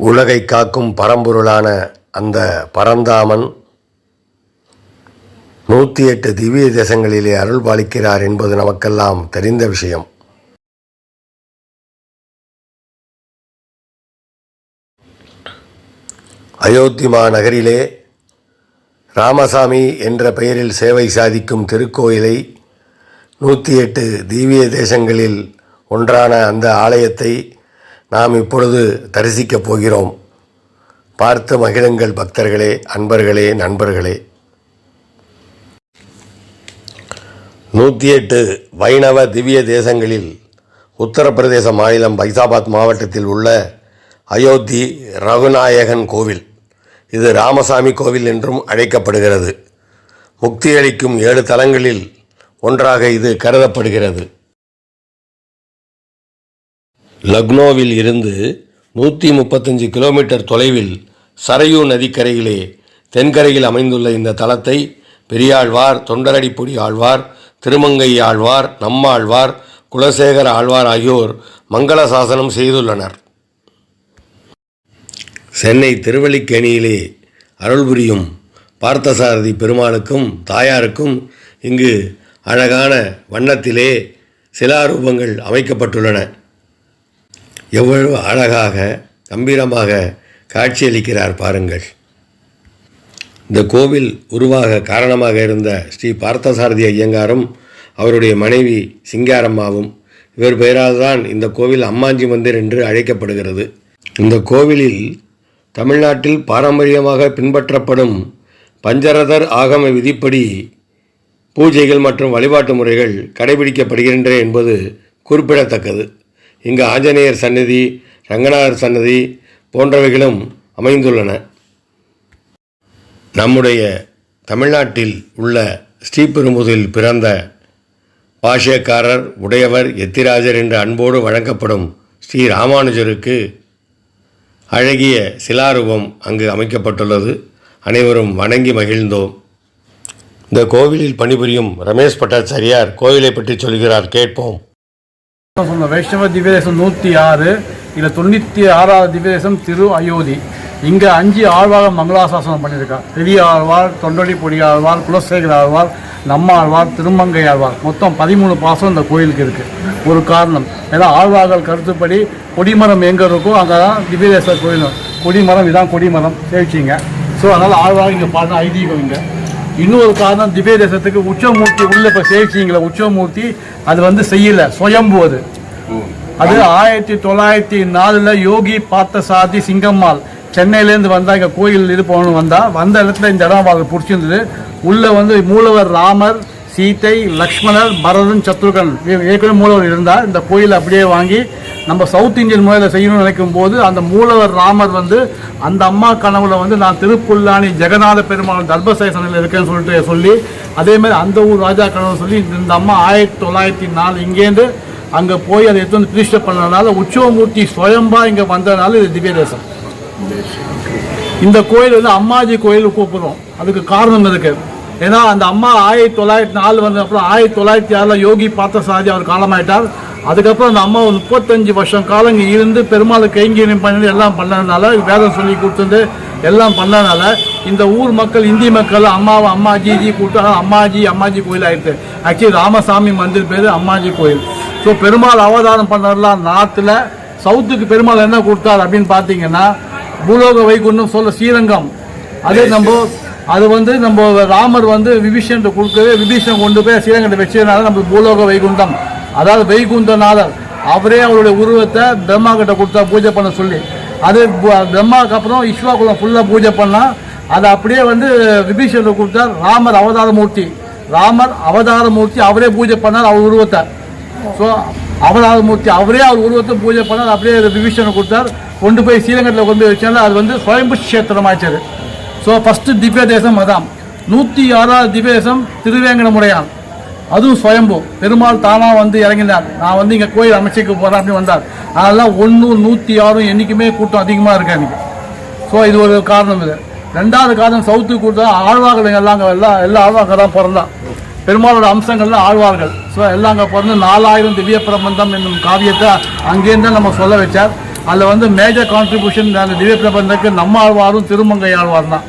உலகை காக்கும் பரம்பொருளான அந்த பரந்தாமன் நூற்றி எட்டு திவ்ய தேசங்களிலே அருள் பாலிக்கிறார் என்பது நமக்கெல்லாம் தெரிந்த விஷயம். அயோத்தி மாநகரிலே ராமசாமி என்ற பெயரில் சேவை சாதிக்கும் திருக்கோயிலை நூற்றி எட்டு தீவிய தேசங்களில் ஒன்றான அந்த ஆலயத்தை நாம் இப்பொழுது தரிசிக்கப் போகிறோம். பார்த்து மகிழுங்கள் பக்தர்களே அன்பர்களே நண்பர்களே. நூற்றி எட்டு வைணவ திவ்ய தேசங்களில் உத்தரப்பிரதேச மாநிலம் பைசாபாத் மாவட்டத்தில் உள்ள அயோத்தி ரகுநாயகன் கோவில். இது ராமசாமி கோவில் என்றும் அழைக்கப்படுகிறது. முக்தியளிக்கும் ஏழு தலங்களில் ஒன்றாக இது கருதப்படுகிறது. லக்னோவில் இருந்து நூற்றி முப்பத்தஞ்சு கிலோமீட்டர் தொலைவில் சரையூ நதிக்கரையிலே தென்கரையில் அமைந்துள்ள இந்த தலத்தை பெரியாழ்வார் தொண்டரடிப்பொடி ஆழ்வார் திருமங்கை ஆழ்வார் நம்மாழ்வார் குலசேகர ஆழ்வார் ஆகியோர் மங்கள சாசனம் செய்துள்ளனர். சென்னை திருவல்லிக்கேணியிலே அருள்புரியும் பார்த்தசாரதி பெருமாளுக்கும் தாயாருக்கும் இங்கு அழகான வண்ணத்திலே சிலாரூபங்கள் அமைக்கப்பட்டுள்ளன. எவ்வளவு அழகாக கம்பீரமாக காட்சியளிக்கிறார் பாருங்கள். இந்த கோவில் உருவாக காரணமாக இருந்த ஸ்ரீ பார்த்தசாரதி ஐயங்காரும் அவருடைய மனைவி சிங்காரம்மாவும் இவர் பெயரால் தான் இந்த கோவில் அம்மாஞ்சி மந்திர் என்று அழைக்கப்படுகிறது. இந்த கோவிலில் தமிழ்நாட்டில் பாரம்பரியமாக பின்பற்றப்படும் பஞ்சரதர் ஆகம விதிப்படி பூஜைகள் மற்றும் வழிபாட்டு முறைகள் கடைபிடிக்கப்படுகின்றன என்பது குறிப்பிடத்தக்கது. இங்கு ஆஞ்சநேயர் சன்னதி ரங்கநாதர் சன்னதி போன்றவைகளும் அமைந்துள்ளன. நம்முடைய தமிழ்நாட்டில் உள்ள ஸ்ரீபெரும்புதூரில் பிறந்த பாஷ்யக்காரர் உடையவர் எத்திராஜர் என்று அன்போடு வழங்கப்படும் ஸ்ரீ ராமானுஜருக்கு அழகிய சிலாரூபம் அங்கு அமைக்கப்பட்டுள்ளது. அனைவரும் வணங்கி மகிழ்ந்தோம். இந்த கோவிலில் பணிபுரியும் ரமேஷ் பட்டாச்சாரியார் கோவிலை பற்றி சொல்கிறார் கேட்போம். சொன்ன வைஷ்ணவ திவ்யதேசம் நூற்றி ஆறு இதில் தொண்ணூற்றி ஆறாவது திவ்யதேசம் திரு அயோத்தி. இங்கே அஞ்சு ஆழ்வாக மங்களாசாசனம் பண்ணியிருக்கா. பெரிய ஆழ்வார் தொண்டடி பொடி ஆழ்வார் குலசேகர ஆழ்வார் நம்ம ஆழ்வார் திருமங்கை ஆழ்வார். மொத்தம் பதிமூணு பாசம் இந்த கோயிலுக்கு இருக்குது ஒரு காரணம். ஏன்னா ஆழ்வார்கள் கருத்துப்படி கொடிமரம் எங்கே இருக்கோ அங்கே தான் திவ்யதேச கோயில் கொடிமரம் இதான் கொடிமரம் சேவிச்சிங்க. ஸோ அதனால் ஆழ்வாக இங்கே பாருங்கள் ஐதீகம் இங்கே. இன்னொரு காரணம் திவ்ய தேசத்துக்கு உச்சமூர்த்தி உள்ள இப்போ சேவிச்சிங்களா உச்சமூர்த்தி அது வந்து செய்யல சுயம்பு அது. அது ஆயிரத்தி தொள்ளாயிரத்தி நாலுல யோகி பார்த்தசாதி சிங்கம்மாள் சென்னையிலேருந்து வந்தா இங்க கோயில் இது போகணும் வந்தா வந்த இடத்துல இந்த இடம் அவங்களுக்கு பிடிச்சிருந்தது. உள்ள வந்து மூலவர் ராமர் சீத்தை லக்ஷ்மணர் பரதன் சத்ருகன் இவ- ஏற்கனவே மூலவர் இருந்தார். இந்த கோயிலை அப்படியே வாங்கி நம்ம சவுத் இந்தியன் முறையில் செய்யணும்னு நினைக்கும் போது அந்த மூலவர் ராமர் வந்து அந்த அம்மா கனவுல வந்து நான் திருப்புல்லானி ஜெகநாத பெருமாள் தர்பசேசனில் இருக்கேன்னு சொல்லிட்டு சொல்லி அதே மாதிரி அந்த ஊர் ராஜா கனவு சொல்லி இந்த- அம்மா ஆயிரத்தி தொள்ளாயிரத்தி நாலு இங்கேருந்து அங்கே போய் அதை எடுத்து வந்து பிரதிஷ்டை பண்ணதுனால உற்சவமூர்த்தி சுயம்பா இங்கே வந்ததுனால இது திவ்ய தேசம். இந்த கோயில் வந்து அம்மாஜி கோயில் கூப்பிடுறோம். அதுக்கு காரணம் இருக்குது ஏன்னா அந்த அம்மா ஆயிரத்தி தொள்ளாயிரத்தி நாலு வந்த அப்புறம் ஆயிரத்தி தொள்ளாயிரத்தி ஆறில் யோகி பார்த்தசாரதி அவர் காலமாயிட்டார். அதுக்கப்புறம் அந்த அம்மா ஒரு முப்பத்தஞ்சு வருஷம் காலம் இங்கே இருந்து பெருமாள் கைங்கரியம் பண்ணி எல்லாம் பண்ணதுனால வேதம் சொல்லி கொடுத்துருந்து எல்லாம் பண்ணதுனால இந்த ஊர் மக்கள் இந்தி மக்கள் அம்மாவை அம்மாஜி ஜி கூப்பிட்டு அம்மாஜி அம்மாஜி கோயில் ஆயிடுச்சு. ஆக்சுவலி ராமசாமி மந்திர் பேர் அம்மாஜி கோயில். ஸோ பெருமாள் அவதாரம் பண்ணதெல்லாம் நார்த்தில் சவுத்துக்கு பெருமாள் என்ன கொடுத்தார் அப்படின்னு பார்த்தீங்கன்னா பூலோக வைகுண்டம் சொல்ல ஸ்ரீரங்கம். அதே நம்ம அது வந்து நம்ம ராமர் வந்து விபீஷன் கொடுக்கவே விபீஷன் கொண்டு போய் ஸ்ரீரங்கத்தை வச்சதுனால நம்ம பூலோக வைகுண்டம். அதாவது வைகுண்டநாதர். அவரே அவருடைய உருவத்தை பிரம்மா கிட்ட கொடுத்தா பூஜை பண்ண சொல்லி. அது பிரம்மாவுக்கு அப்புறம் இஸ்வாகுலம் ஃபுல்லாக பூஜை பண்ணால் அதை அப்படியே வந்து விபீஷன் கொடுத்தார். ராமர் அவதார மூர்த்தி ராமர் அவதார மூர்த்தி அவரே பூஜை பண்ணார் அவர் உருவத்தை. ஸோ அவதார மூர்த்தி அவரே அவர் உருவத்தை பூஜை பண்ணார். அப்படியே அதை விபீஷனை கொடுத்தார். கொண்டு போய் ஸ்ரீரங்கத்தில் கொண்டு போய் வச்சாலும் அது வந்து சுயம்பு கஷேத்திரம் ஸோ ஃபஸ்ட்டு திவ்ய தேசம் அதான் நூற்றி ஆறாவது திவ்ய தேசம் திருவேங்கடமுடையான். அதுவும் சுயம்பு. பெருமாள் தானாக வந்து இறங்கினார். நான் வந்து இங்கே கோயில் அமைச்சிக்க போகிறேன் அப்படின்னு வந்தார். அதெல்லாம் ஒன்றும் நூற்றி ஆறும் என்றைக்குமே கூட்டம் அதிகமாக இருக்கு அன்றைக்கி ஸோ இது ஒரு காரணம் இது. ரெண்டாவது காரணம் சவுத்துக்கு கூட்டம் ஆழ்வார்கள் எல்லாம் அங்கே எல்லாம் எல்லா ஆழ்வார்கள் தான் பிறந்தான். பெருமாளோட அம்சங்கள்ல ஆழ்வார்கள். ஸோ எல்லாம் அங்கே பிறந்து நாலாயிரம் திவ்ய பிரபந்தம் என்னும் காவியத்தை அங்கேருந்து நம்ம சொல்ல வச்சார். அதில் வந்து மேஜர் கான்ட்ரிபியூஷன் அந்த திவ்ய பிரபந்தக்கு நம்ம ஆழ்வாரும் திருமங்கை ஆழ்வார் தான்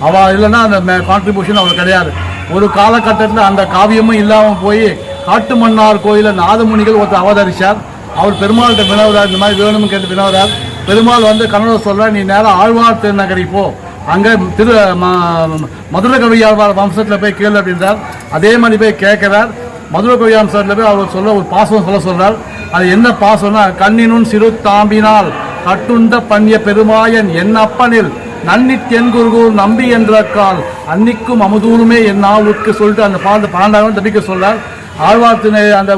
அவள் இல்லைன்னா அந்த கான்ட்ரிபியூஷன் அவள் கிடையாது. ஒரு காலகட்டத்தில் அந்த காவியமும் இல்லாமல் போய் காட்டுமன்னார் கோயிலில் நாதமுனிகள் ஒருத்தர் அவதரிச்சார். அவர் பெருமாள்கிட்ட வினவுறார் இந்த மாதிரி வேணும்னு கேட்டு வினவுறார். பெருமாள் வந்து கன்னட சொல்ல நீ நேராக ஆழ்வார் திருநகரி போ. அங்கே திரு ம- மதுரை கவியாழ்வார் வம்சத்தில் போய் கேளு அப்படின்றார். அதே மாதிரி போய் கேட்குறார். மதுரை கவியான் சார்ல போய் அவர் சொல்ல ஒரு பாசம் சொல்ல சொல்கிறார் அது என்ன பாசம்னா கண்ணினும் சிறு தாம்பினால் கட்டுண்ட பன்னிய பெருமாயன் என் அப்பனில் நன்னித் குருகூர் நம்பி என்ற அன்னிக்கும் அமுதூருமே என் நாவுக்கு சொல்லிட்டு அந்த பாட்டு பன்னெண்டாயிரம் தபிக்க சொல்றார் ஆழ்வார்த்தினை அந்த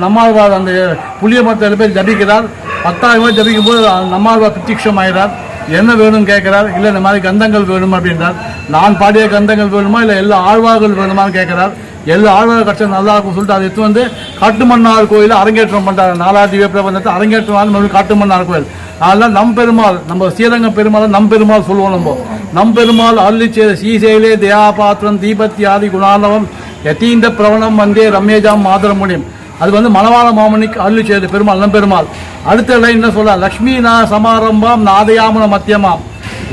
நம்மாழ்வார் அந்த புளிய மரத்தில் போய் ஜபிக்கிறார். பத்தாயிரம் ரூபாய் ஜபிக்கும் போது நம்மாழ்வார் பிரத்யக்ஷம் ஆகிறார் என்ன வேணும்னு கேட்கிறார். இல்லை இந்த மாதிரி கந்தங்கள் வேணுமா? அப்படின்றார். நான் பாடிய கந்தங்கள் வேணுமா? இல்லை எல்லா ஆழ்வார்கள் வேணுமான்னு கேட்கிறார். எல்லா ஆளுநர் கட்சம் நல்லா இருக்கும் சொல்லிட்டு அதை எடுத்து வந்து காட்டுமன்னார் கோயிலில் அரங்கேற்றம் பண்ணுறாங்க நாலாவது திவ்ய பிரபந்தத்தை அரங்கேற்றம் மறுபடியும் காட்டுமன்னார் கோயில். அதெல்லாம் நம் பெருமாள் நம்ம ஸ்ரீரங்கம் பெருமாள் நம் பெருமாள் சொல்லுவோம் நம்ம. நம் பெருமாள் அருளி செய்த ஸ்ரீசைலே தயாபாத்திரம் தீபத்தியாதி குணாலவம் யதீந்த பிரவணம் வந்தே ரம்யஜாம் மாதரமுனியம் அது வந்து மணவாள மாமனிக்கு அருளி செய்து பெருமாள் நம்பெருமாள் அடுத்த லைன் என்ன சொல்ற லக்ஷ்மி நா சமாரம்பம் நாதயாமன மத்தியமாம்.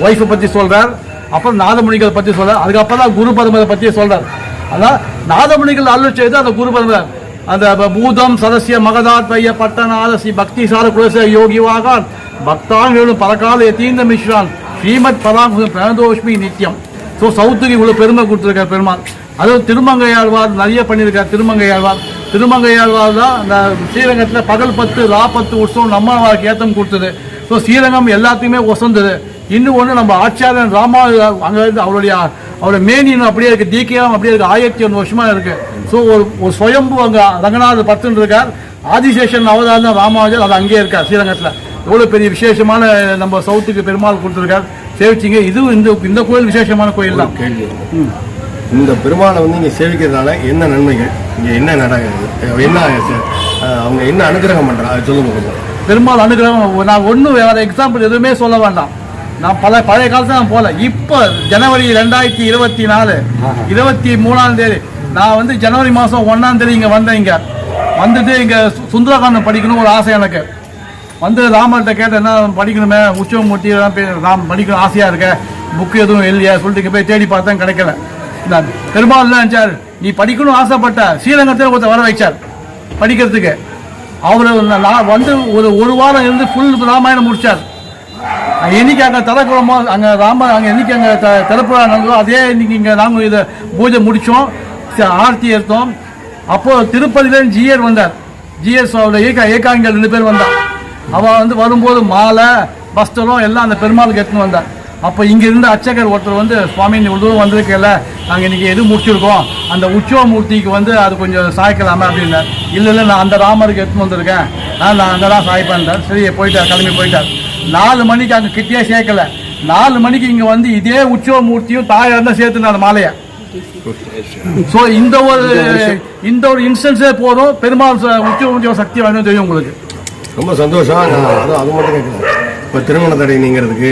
ஒய்ஃபை பற்றி சொல்கிறார் அப்புறம் நாதமுனிகள் பற்றி சொல்கிறார் அதுக்கப்புறம் தான் குரு பரமரை பற்றி சொல்றார். அதான் நாதமுனிகள் அருள் செய்து அந்த குரு அந்த பூதம் சதசிய மகதாத்வய பட்டநாத ஸ்ரீ பக்தி சார குலச யோகிவாகான் பக்தாங்களும் பலகால எத்தீந்த மிஸ்ரான் ஸ்ரீமத் பராம் பிரணதோஷ்மி நித்தியம் ஸோ சவுத்துக்கு இவ்வளோ பெருமை கொடுத்துருக்கார் பெருமாள். அதுவும் திருமங்கையாழ்வார் நிறைய பண்ணியிருக்கார் திருமங்கையாழ்வார் திருமங்கையாழ்வார் தான் அந்த ஸ்ரீரங்கத்தில் பகல் பத்து ரா பத்து உற்சவம் நம்மளுக்கு ஏத்தம் கொடுத்தது. ஸோ ஸ்ரீரங்கம் எல்லாத்தையுமே ஒசந்தது. இன்னும் ஒன்று நம்ம ஆச்சாரியன் ராமா அங்கே இருந்து அவருடைய அவருடைய மேனியும் அப்படியே இருக்கு தீக்கியம் அப்படியே இருக்கு ஆயிரத்தி ஒன்று வருஷமா இருக்கு. ஸோ ஒரு ஒரு சுயம்பு அங்கே ரங்கநாதர் பத்துன்னு இருக்கார். ஆதிசேஷன் அவதாரம் ராமானுஜர் அது அங்கேயே இருக்கார் ஸ்ரீரங்கத்தில். எவ்வளோ பெரிய விசேஷமான நம்ம சவுத்துக்கு பெருமாள் கொடுத்துருக்கார். சேவிச்சிங்க இதுவும் இந்த இந்த கோயில் விசேஷமான கோயில் தான். கேள்வி. இந்த பெருமாளை வந்து இங்கே சேவிக்கிறதுனால என்ன நன்மைகள்? இங்கே என்ன நடக்குது? என்ன அவங்க என்ன அனுகிரகம் பண்ணுறா அது சொல்லுங்க பெருமாள் அனுகிரகம் நான் ஒன்றும் வேற எக்ஸாம்பிள் எதுவுமே சொல்ல வேண்டாம். நான் பல பழைய காலத்துல நான் போகல. இப்போ ஜனவரி ரெண்டாயிரத்தி இருபத்தி நாலு இருபத்தி மூணாம் தேதி நான் வந்து ஜனவரி மாதம் ஒன்றாம் தேதி இங்கே வந்தேன் இங்கே. வந்துட்டு இங்கே சுந்தரகாண்டம் படிக்கணும் ஒரு ஆசை எனக்கு. வந்து ராமர்கிட்ட கேட்டேன் என்ன படிக்கணுமே? உற்சவமூர்த்தி எல்லாம் ராம் படிக்கணும் ஆசையாக இருக்க? புக்கு எதுவும் இல்லையா? சொல்லிட்டு போய் தேடி பார்த்தேன் கிடைக்கல. நான் பெருமாள் தான் நினைச்சார் நீ படிக்கணும் ஆசைப்பட்ட ஸ்ரீரங்கத்தில் ஒருத்தர் வர வைச்சார் படிக்கிறதுக்கு. அவர் நான் வந்து ஒரு ஒரு வாரம் இருந்து ஃபுல் ராமாயணம் முடிச்சார். என்னைக்கு அங்கே தலைக்குளமோ அங்கே ராம அங்கே என்னைக்கு அங்கே த திறப்புறா நடந்ததோ அதே இன்னைக்கு இங்கே நாங்கள் இதை பூஜை முடித்தோம் ஆர்த்தி எடுத்தோம். அப்போது திருப்பதியிலேருந்து ஜிஆர் வந்தார். ஜிஎஸ் அவருடைய ஏகா ஏகாங்கிகள் ரெண்டு பேர் வந்தார். அவள் வந்து வரும்போது மாலை பஸ்டரும் எல்லாம் அந்த பெருமாளுக்கு எடுத்துன்னு வந்தார். அப்போ இங்கே இருந்த அர்ச்சகர் ஒருத்தர் வந்து சுவாமி நீ இவ்வளோ வந்திருக்கல நாங்கள் இன்றைக்கி எது முடிச்சிருக்கோம்? அந்த உற்சவ மூர்த்திக்கு வந்து அது கொஞ்சம் சாய்க்கலாமா? அப்படின்னார். இல்லை இல்லை நான் அந்த ராமருக்கு எடுத்துன்னு வந்திருக்கேன். நான் நான் அங்கே தான் சாய்ப்பேன் சரி போயிட்டார் கிளம்பி போயிட்டார். நாலு மணிக்கு அங்கே கிட்டே சேர்க்கல. நாலு மணிக்கு இங்கே வந்து இதே உற்சவ மூர்த்தியும் தாயார் தான் சேர்த்துனார் மாலையை. ஸோ இந்த ஒரு இந்த ஒரு இன்ஸ்டன்ஸே போதும். பெருமாள் ச- உற்சவ மூர்த்தியோட சக்தி வேணும் தெரியும் உங்களுக்கு. ரொம்ப சந்தோஷம். அது மட்டும் கேட்கல. இப்போ திருமண தடை நீங்கிறதுக்கு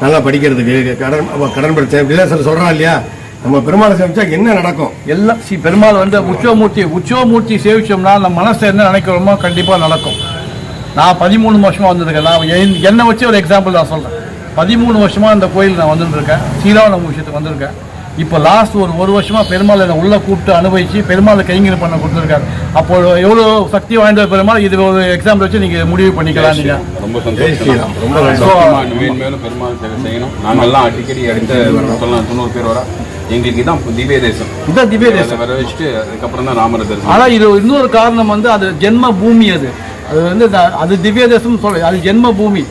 நல்லா படிக்கிறதுக்கு கடன் கடன் பிரச்சனை இப்படிலாம் சில சொல்கிறான் இல்லையா? நம்ம பெருமாளை சேவிச்சா என்ன நடக்கும்? எல்லாம் சி பெருமாள் வந்து உற்சவமூர்த்தி உற்சவமூர்த்தி சேவிச்சோம்னா நம்ம மனசு என்ன நினைக்கிறோமோ கண்டிப்பாக நடக்கும். நான் பதிமூணு வருஷமா வந்திருக்கேன். நான் என்- என்னை வச்சு ஒரு எக்ஸாம்பிள் நான் சொல்கிறேன் பதிமூணு வருஷமா இந்த கோயில் நான் வந்துட்டு இருக்கேன் ஸ்ரீராம விஷயத்துக்கு வந்திருக்கேன். இப்போ லாஸ்ட் ஒரு ஒரு வருஷமா பெருமாள் என்னை உள்ள கூப்பிட்டு அனுபவிச்சு பெருமாளை கைங்கரி பண்ண கொடுத்துருக்காரு. அப்போ எவ்வளோ சக்தி வாய்ந்த பெருமாள் இது ஒரு எக்ஸாம்பிள் வச்சு நீங்கள் முடிவு பண்ணிக்கலாம் நீங்கள் ரொம்ப சந்தோஷம். ரொம்ப மேலும் பெருமாள் செய்யணும். நாங்கெல்லாம் அடிக்கடி அடுத்த தொண்ணூறு பேர் வர. எங்களுக்கு இதான் திவ்ய தேசம். இதுதான் திவ்ய தேசம். வர வச்சுட்டு அதுக்கப்புறம் தான் ராமர் தரிசனம். ஆனா இது இன்னொரு காரணம் வந்து அது ஜென்ம பூமி அது. அது வந்து அது திவ்ய தேசம் சொல்ல அது ஜென்ம பூமி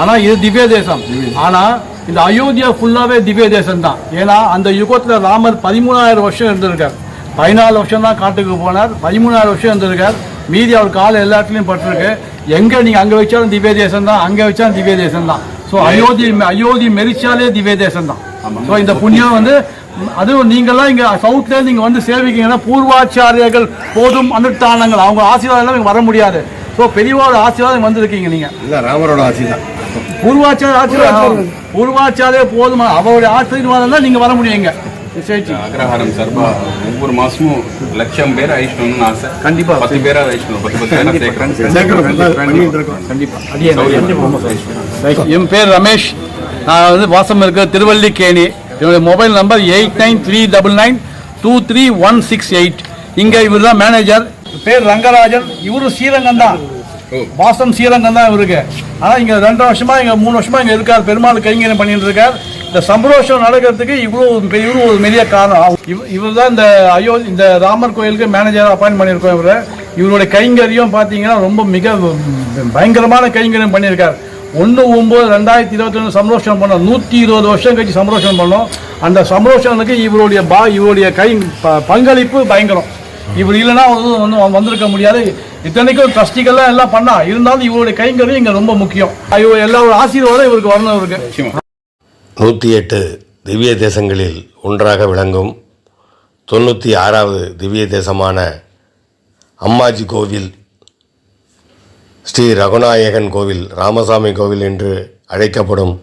ஆனா இது திவ்ய தேசம். ஆனா இந்த அயோத்தியா ஃபுல்லாவே திவ்ய தேசம் தான் ஏன்னா அந்த யுகத்துல ராமர் பதிமூணாயிரம் வருஷம் இருந்திருக்கார். பதினாலு வருஷம் தான் காட்டுக்கு போனார். பதிமூணாயிரம் வருஷம் இருந்திருக்கார். மீதி அவர் கால எல்லா இடத்துலையும் பட்டிருக்கு. எங்க நீங்க அங்க வச்சாலும் திவ்ய தேசம் தான் அங்க வச்சாலும் திவ்ய தேசம் தான் ஸோ அயோத்தி அயோத்தி மெரிச்சாலே திவ்ய தேசம் தான் ஸோ இந்த புண்ணியம் வந்து அதுவும் நீங்கெல்லாம் இங்க சவுத்ல நீங்க வந்து சேவிக்கீங்கன்னா பூர்வாச்சாரியர்கள் போதும் அனுஷ்டானங்கள். அவங்க ஆசீர்வாதம் இங்க வர முடியாது. ஸோ பெரியவாரோட ஆசீர்வாதம் வந்திருக்கீங்க நீங்க. இல்லை ராமரோட ஆசி தான் பூர்வாச்சார. ஆசீர்வாதம் பூர்வாச்சாரிய போதும்? அவருடைய ஆசீர்வாதம் தான் நீங்க வர முடியும் இங்க. அக்ரஹாரம் சார்பா ஒவ்வொரு மாசமும் லட்சம் பேர் அழிச்சிடணும்னு ஆசை. கண்டிப்பா. பத்து பேரா அழிச்சிடணும் பத்து பத்து பேரா. என் பேர் ரமேஷ். நான் வந்து வாசம் இருக்க திருவல்லிக்கேணி. என்னுடைய mobile number eight nine three double nine two three one six eight. இங்கே இவர் தான் மேனேஜர் பேர் ரங்கராஜன். இவரும் ஸ்ரீரங்கம் தான் வாசம் ஸ்ரீரங்கம் தான் இவருக்கு. ஆனால் இங்கே ரெண்டு வருஷமா இங்கே மூணு வருஷமா இங்கே இருக்கார். பெருமாள் கைங்கரியம் பண்ணிட்டு இருக்கார். இந்த சம்பரோஷம் நடக்கிறதுக்கு இவ்வளோ பெரிய இவரு ஒரு பெரிய காரணம். இவ- இவர் தான் இந்த ஐயோ இந்த ராமர் கோயிலுக்கு மேனேஜர் அப்பாயின்ட் பண்ணியிருக்கோம் இவரை. இவருடைய கைங்கரியம் பார்த்தீங்கன்னா ரொம்ப மிக பயங்கரமான கைங்கரியம் பண்ணியிருக்கார். ஒன்று ஒம்பது ரெண்டாயிரத்தி இருபத்தி ஒன்று சம்ரோஷனம் பண்ணோம். நூற்றி இருபது வருஷம் கழிச்சு சம்ரோஷனம் பண்ணோம். அந்த சம்ரோஷனுக்கு இவருடைய பா இவருடைய கை பங்களிப்பு பயங்கரம். இப்படி இல்லைன்னா வந்து வந்திருக்க முடியாது. இத்தனைக்கும் ட்ரஸ்டிகள்லாம் எல்லாம் பண்ணா இருந்தாலும் இவருடைய கைங்கரியம் இங்கே ரொம்ப முக்கியம். இவர் எல்லா ஒரு ஆசீர்வாதம் இவருக்கு வரணும் இருக்கு நூற்றி எட்டு திவ்ய தேசங்களில் ஒன்றாக விளங்கும் தொண்ணூற்றி ஆறாவது திவ்ய தேசமான அம்மாஜி கோவில் ஸ்ரீ ரகுநாயகன் கோவில் ராமசாமி கோவில் என்று அழைக்கப்படும்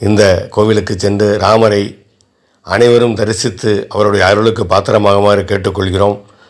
இந்த கோவிலுக்கு சென்று ராமரை அனைவரும் தரிசித்து அவருடைய அருளுக்கு பாத்திரமாகுமாறு கேட்டுக்கொள்கிறோம்.